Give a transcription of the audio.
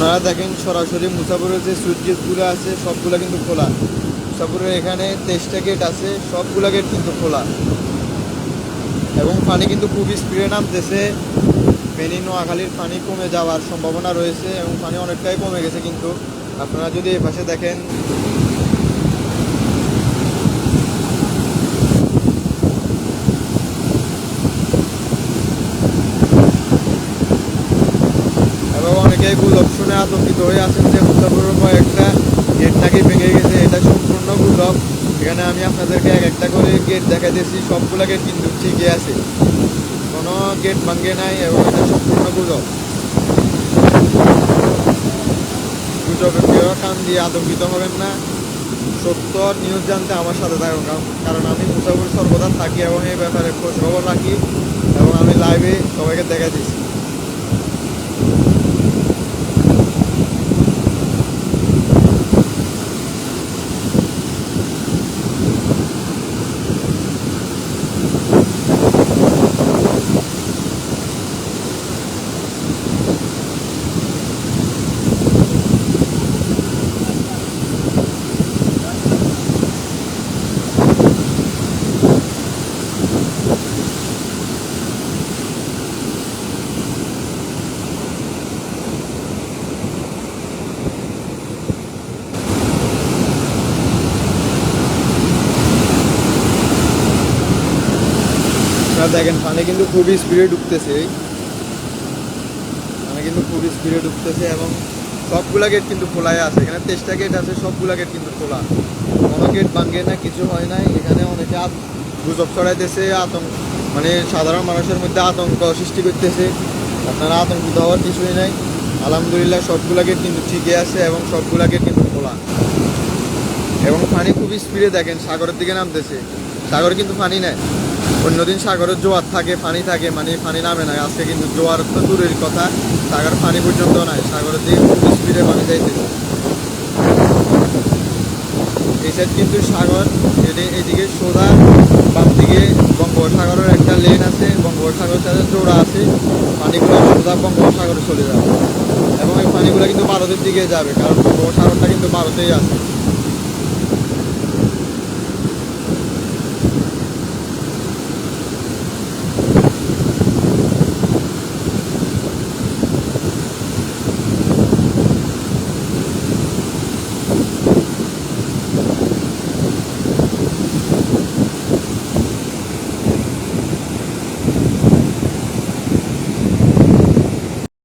আপনারা দেখেন সরাসরি মুসাফরের যে সুইচ গেটগুলো আছে, সবগুলো কিন্তু খোলা। মুসাফরের এখানে তেইশটা গেট আছে, সবগুলো গেট কিন্তু খোলা। এবং পানি কিন্তু খুবই স্পিডে নামতেছে। বেনি নোয়াখালীর পানি কমে যাওয়ার সম্ভাবনা রয়েছে এবং পানি অনেকটাই কমে গেছে কিন্তু। আপনারা যদি এই পাশে দেখেন এবং অনেকেই গুজব শুনে আতঙ্কিত হয়ে আছেন যে মুসাফরের কয়েকটা গেট নাকি ভেঙে গেছে, এটা সম্পূর্ণ গুজব এখানে আমি আপনাদেরকে এক একটা করে গেট দেখাইতেছি, সবগুলো গেট কিন্তু ঠিকই আছে। কোনো গেট ভাঙ্গে নাই এবং এটা সম্পূর্ণ গুজব গুজবে কেউ কান দিয়ে আতঙ্কিত হবেন না। সত্য নিউজ জানতে আমার সাথে থাকুন, কারণ- আমি মুসাফর সর্বদা থাকি এবং এই ব্যাপারে খোঁজ খবর রাখি এবং আমি লাইভে সবাইকে দেখা দিচ্ছি আপনারা দেখেন, পানি কিন্তু খুবই স্পিডে ঢুকতেছে। পানি কিন্তু খুবই স্পিডে ঢুকতেছে এবং সবগুলা গেট কিন্তু খোলাই আছে। এখানে তেইশটা গেট আছে, সবগুলা গেট কিন্তু খোলা। কোনো গেট ভাঙ্গে না, কিছু হয় নাই। এখানে অনেকে গুজব ছড়াইতেছে, আতঙ্ক মানে সাধারণ মানুষের মধ্যে আতঙ্ক সৃষ্টি করতেছে। আপনারা আতঙ্কিত হওয়ার কিছুই নাই। আলহামদুলিল্লাহ, সবগুলা গেট কিন্তু ঠিকই আছে এবং সবগুলা গেট কিন্তু খোলা। এবং পানি খুবই স্পিডে দেখেন, সাগরের দিকে নামতেছে। সাগরে কিন্তু পানি নেয় অন্যদিন সাগরের জোয়ার থাকে, পানি থাকে মানে পানি নামে না। আজকে কিন্তু জোয়ার তো দূরের কথা সাগর পানি পর্যন্ত নাই, সাগরের খুব স্পিডে পানি যাইতেছে। এই সাইড কিন্তু সাগর এদি- এদিকে সোজা বাম দিকে বঙ্গোপসাগরের একটা লেন আছে, বঙ্গোপসাগরের সাথে জোড়া আছে, পানিগুলো সোজা বঙ্গোপসাগরে চলে যাবে। এবং এই পানিগুলো কিন্তু ভারতের দিকে যাবে, কারণ বঙ্গোপসাগরটা কিন্তু ভারতেই আছে।